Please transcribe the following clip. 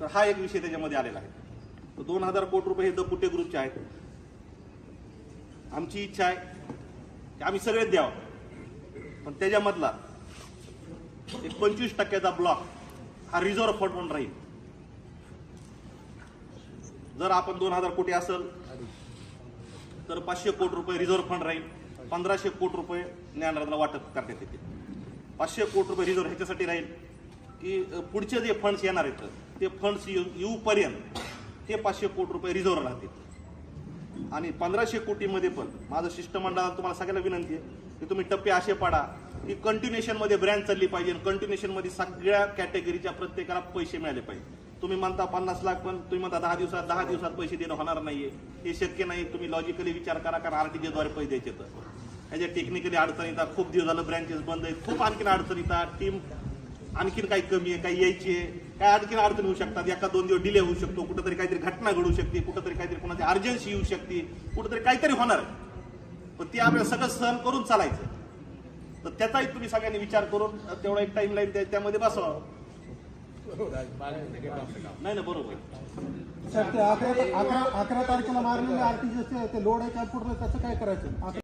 तर हा एक विषय त्याच्यामध्ये आलेला आहे. तर दोन हजार कोटी रुपये हे दपुटे ग्रुपचे आहेत. आमची इच्छा आहे की आम्ही सगळेच द्यावं. पण त्याच्यामधला एक पंचवीस टक्क्याचा ब्लॉक हा रिझर्व्ह फंड म्हणून राहील. जर आपण दोन हजार कोटी असेल तर पाचशे कोटी रुपये रिझर्व्ह फंड राहील. पंधराशे कोटी रुपये ज्ञानराजला वाटप करण्यात येते पाचशे कोटी रुपये रिझर्व्ह ह्याच्यासाठी राहील. की पुढचे जे फंड्स येणार आहेत ते फंड्स येऊपर्यंत ते पाचशे कोटी रुपये रिझर्व्ह राहतील. आणि पंधराशे कोटीमध्ये पण माझं शिष्टमंडळाला तुम्हाला सगळ्याला विनंती आहे की तुम्ही टप्पे असे पाडा की कंटिन्युएशनमध्ये ब्रँड चालली पाहिजे कंटिन्युएशनमध्ये सगळ्या कॅटेगरीच्या प्रत्येकाला पैसे मिळाले पाहिजे. तुम्ही म्हणता पन्नास लाख पण तुम्ही म्हणता दहा दिवसात दहा दिवसात पैसे देणं होणार नाहीये. हे शक्य नाही तुम्ही लॉजिकली विचार करा कारण आरटीजी द्वारे पैसे द्यायचे तर. ह्याच्या टेक्निकली अडचण येतात खूप दिवस झालं ब्रँचेस बंद आहेत खूप आणखीन अडचण येतात टीम आणखीन काही कमी आहे काही यायची आहे. काय आणखीन अडचण होऊ शकतात? एका दोन दिवस डिले होऊ शकतो. कुठंतरी काहीतरी घटना घडू शकते. कुठंतरी काहीतरी कोणाची अर्जन्सी येऊ शकते. कुठंतरी काहीतरी होणार आहे. पण ते आपल्याला सगळं सहन करून चालायचं. तर त्याचाही तुम्ही सगळ्यांनी विचार करून तेवढा एक टाइम लाईन त्यामध्ये बसवा. नाही ना बरोबर. सर ते अकरा अकरा अकरा तारखेला मारलेले आरटीजीएस ते लोड आहे काय पुढलं त्याचं काय करायचं?